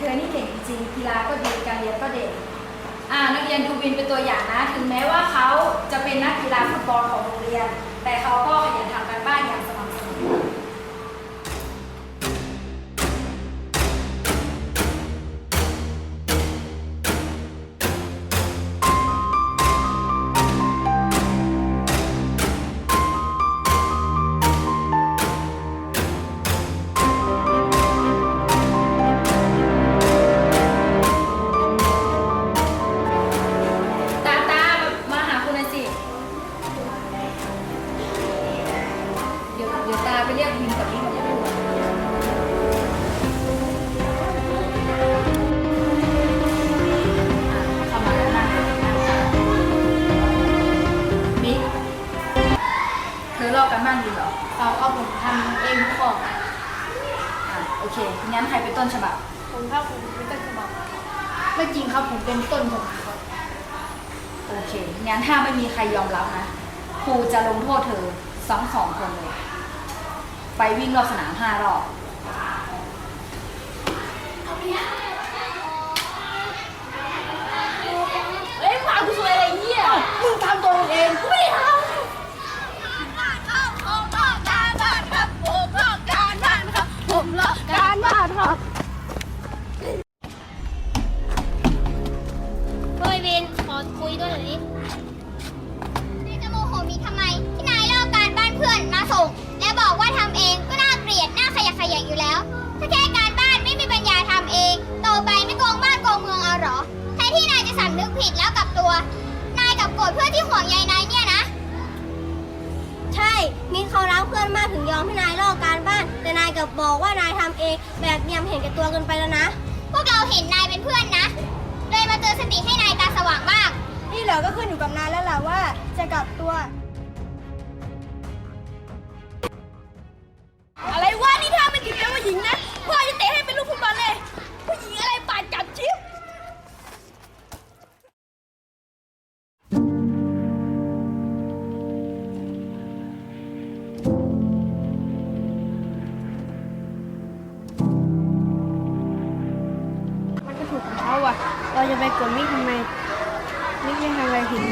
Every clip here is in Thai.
เธอนี่เก่งจริงกีฬาก็ดีการเรียนก็เด่นอ่านักเรียนดูวินเป็นตัวอย่างนะ ถึงแม้ว่าเขาจะเป็นนักกีฬาฟุตบอลของโรงเรียน แต่เขาก็ขยันทำการบ้านอย่าง ใครเป็นต้นฉบับ ผมครับผมเป็นต้นฉบับไม่จริงครับผมเป็นต้นฉบับครับโอเค งั้นถ้าไม่มีใครยอมรับนะ ครูจะลงโทษเธอสองสองคนเลย ไปวิ่งรอบสนามห้ารอบเอ้ยมากูสวยอะไรเงี้ยมึงทำตัวมึงเองกูไม่ได้ท ผิดแล้วกลับตัว นายกลับโกรธเพื่อนที่ห่วงใยนายเนี่ยนะ ใช่มินเขารักเพื่อนมากถึงยอมให้นายลอกการบ้าน แต่นายกลับบอกว่านายทำเอง แบบเนียมเห็นแก่ตัวเกินไปแล้วนะ พวกเราเห็นนายเป็นเพื่อนนะเลยมาเตือนสติให้นายตาสว่างบ้าง นี่เหรอก็ขึ้นอยู่กับนายแล้วล่ะว่าจะกลับตัว จะไปกดมิกทำไมมิกไม่ทำอะไรผิด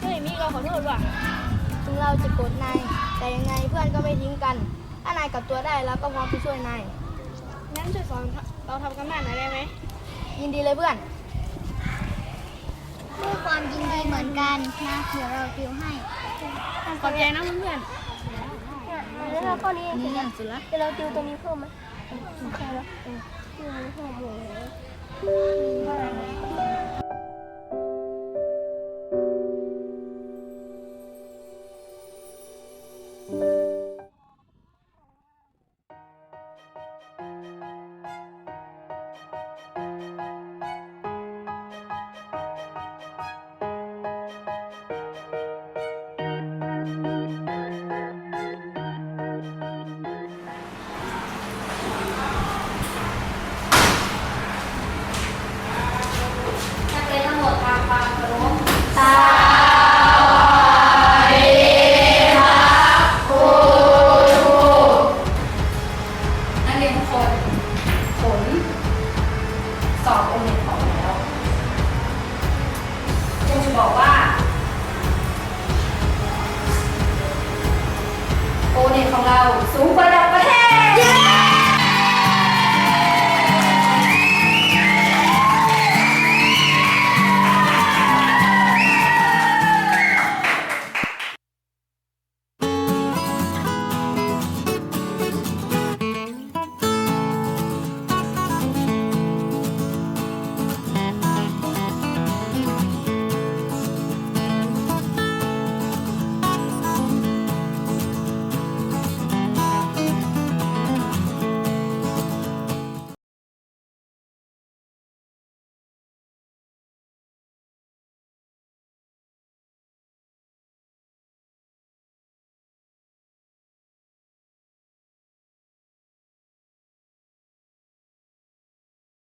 เฮ้ยมิกเราขอโทษว่ะ ถึงเราจะโกรธนาย แต่ยังไงเพื่อนก็ไม่ทิ้งกัน ถ้านายกลับตัวได้เราก็พร้อมไปช่วยนาย สอนเราทำกันบ้านหน่อยได้ไหมยินดีเลยเพื่อนด้วยความยินดีเหมือนกันนะเดี๋ยวเราติวให้ขอบใจนะเพื่อนแล้วเราข้อนี้เองนี่สุดละเดี๋ยวเราติวตัวนี้เพิ่มไหมใช่แล้วเออติวนี้เพิ่มหมดเลย